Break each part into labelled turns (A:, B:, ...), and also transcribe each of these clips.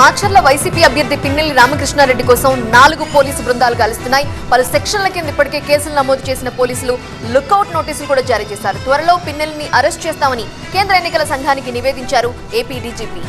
A: Macherla YCP అభ్యర్థి పిన్నెల్లి రామకృష్ణారెడ్డి కోసం నాలుగు పోలీసు బృందాలు కలుస్తున్నాయి పలు సెక్షన్ల కింద ఇప్పటికే కేసులు నమోదు చేసిన పోలీసులు లుకౌట్ నోటీసులు కూడా జారీ చేశారు. త్వరలో పిన్నెల్ని అరెస్ట్ చేస్తామని కేంద్ర ఎన్నికల సంఘానికి నివేదించారు ఏపీ డీజీపీ.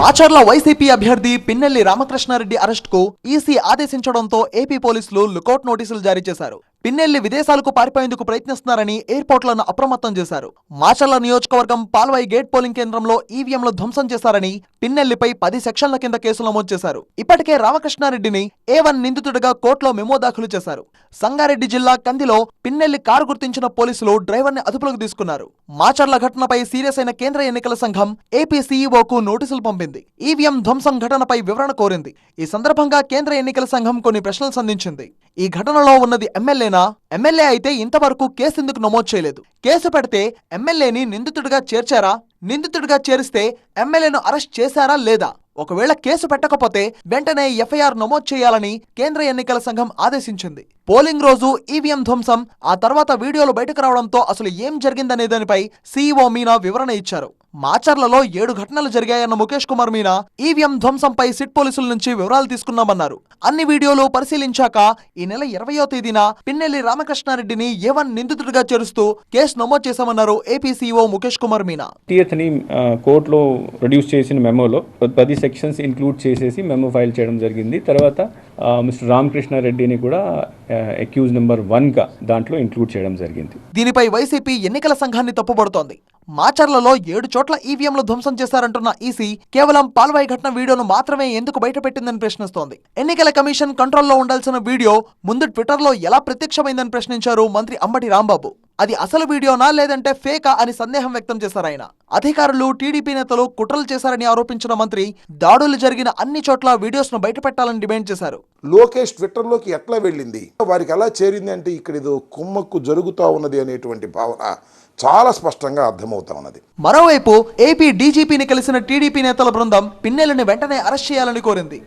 B: మాచర్ల వైసీపీ అభ్యర్థి పిన్నెల్లి రామకృష్ణారెడ్డి అరెస్ట్కు ఈసీ ఆదేశించడంతో ఏపీ పోలీసులు లుకౌట్ నోటీసులు జారీ చేశారు. పిన్నెల్లి విదేశాలకు పారిపోయేందుకు ప్రయత్నిస్తున్నారని ఎయిర్పోర్ట్లను అప్రమత్తం చేశారు. మాచర్ల నియోజకవర్గం పాల్వాయి గేట్ పోలింగ్ కేంద్రంలో ఈవీఎంలు ధ్వంసం చేశారని పిన్నెల్లిపై పది సెక్షన్ల కింద కేసులు నమోదు చేశారు. ఇప్పటికే రామకృష్ణారెడ్డిని ఏ వన్ నిందితుడిగా కోర్టులో మెమో దాఖలు చేశారు. సంగారెడ్డి జిల్లా కందిలో పిన్నెల్లి కారు గుర్తించిన పోలీసులు డ్రైవర్ని అదుపులోకి తీసుకున్నారు. మాచర్ల ఘటనపై సీరియస్ అయిన కేంద్ర ఎన్నికల సంఘం ఏపీ సీఈఓకు నోటీసులు పంపింది. ఈవీఎం ధ్వంసం ఘటనపై వివరణ కోరింది. ఈ సందర్భంగా కేంద్ర ఎన్నికల సంఘం కొన్ని ప్రశ్నలు సంధించింది. ఈ ఘటనలో ఉన్నది ఎమ్మెల్యేనా? ఎమ్మెల్యే అయితే ఇంతవరకు కేసు ఎందుకు నమోదు చేయలేదు? కేసు పెడితే ఎమ్మెల్యేని నిందితుడిగా చేర్చారా? నిందితుడిగా చేరిస్తే ఎమ్మెల్యేను అరెస్ట్ చేశారా లేదా? ఒకవేళ కేసు పెట్టకపోతే వెంటనే ఎఫ్ఐఆర్ నమోదు చేయాలని కేంద్ర ఎన్నికల సంఘం ఆదేశించింది. పోలింగ్ రోజు ఈవీఎం ధ్వంసం ఆ తర్వాత వీడియోలు బయటకు రావడంతో అసలు ఏం జరిగిందనే దానిపై సీఈఓ మీనా వివరణ ఇచ్చారు. మాచర్లలో ఏడు ఘటనలు జరిగాయన్న ముఖేష్ కుమార్ మీనా ఈవీఎం ధ్వంసంపై సిట్ పోలీసుల నుంచి వివరాలు తీసుకున్నామన్నారు. అన్ని వీడియోలు పరిశీలించాక ఈ నెల ఇరవయో తేదీన పిన్నెల్లి రామకృష్ణారెడ్డిని ఏవన్ నిందితుడిగా చేరుస్తూ కేసు నమోదు చేశామన్నారు ఏపీ సీఈఓ ముఖేష్ కుమార్ మీనా.
C: టీఎత్ కోర్టులో ప్రొడ్యూస్ చేసిన మెమోలో పది సెక్షన్స్ ఇంక్లూడ్ చేసేసి మెమో ఫైల్ చేయడం జరిగింది. తర్వాత మిస్టర్ రామకృష్ణారెడ్డిని కూడా అక్యూజ్ నెంబర్ వన్గా దాంట్లో ఇంక్లూడ్ చేయడం జరిగింది.
B: దీనిపై వైసీపీ ఎన్నికల సంఘాన్ని తప్పుపడుతోంది మాచర్లలో ఏడు చోట్ల ఈవీఎంలు ధ్వంసం చేశారంటున్న ఈసీ కేవలం పాల్వాయి ఘటన వీడియోను మాత్రమే ఎందుకు బయటపెట్టిందని ప్రశ్నిస్తోంది. ఎన్నికల కమిషన్ కంట్రోల్లో ఉండాల్సిన వీడియో ముందు ట్విట్టర్లో ఎలా ప్రత్యక్షమైందని ప్రశ్నించారు మంత్రి అంబటి రాంబాబు. అది అసలు వీడియోనా లేదంటే ఫేకా అని సందేహం వ్యక్తం చేశారు ఆయన. అధికారులు టీడీపీ నేతలు కుట్రలు చేశారని ఆరోపించిన మంత్రి దాడులు జరిగిన అన్ని చోట్ల వీడియోస్ను బయటపెట్టాలని డిమాండ్ చేశారు.
D: లోకేష్ ట్విట్టర్లోకి ఎట్లా వెళ్ళింది? వారికి ఎలా చేరింది అంటే ఇక్కడ ఏదో కుమ్మక్కు జరుగుతూ ఉన్నది అనేటువంటి భావన చాలా స్పష్టంగా అర్థమవుతా ఉన్నది.
B: మరోవైపు ఏపీ డీజీపీని కలిసిన టీడీపీ నేతల బృందం పిన్నెల్లిని వెంటనే అరెస్ట్ చేయాలని కోరింది.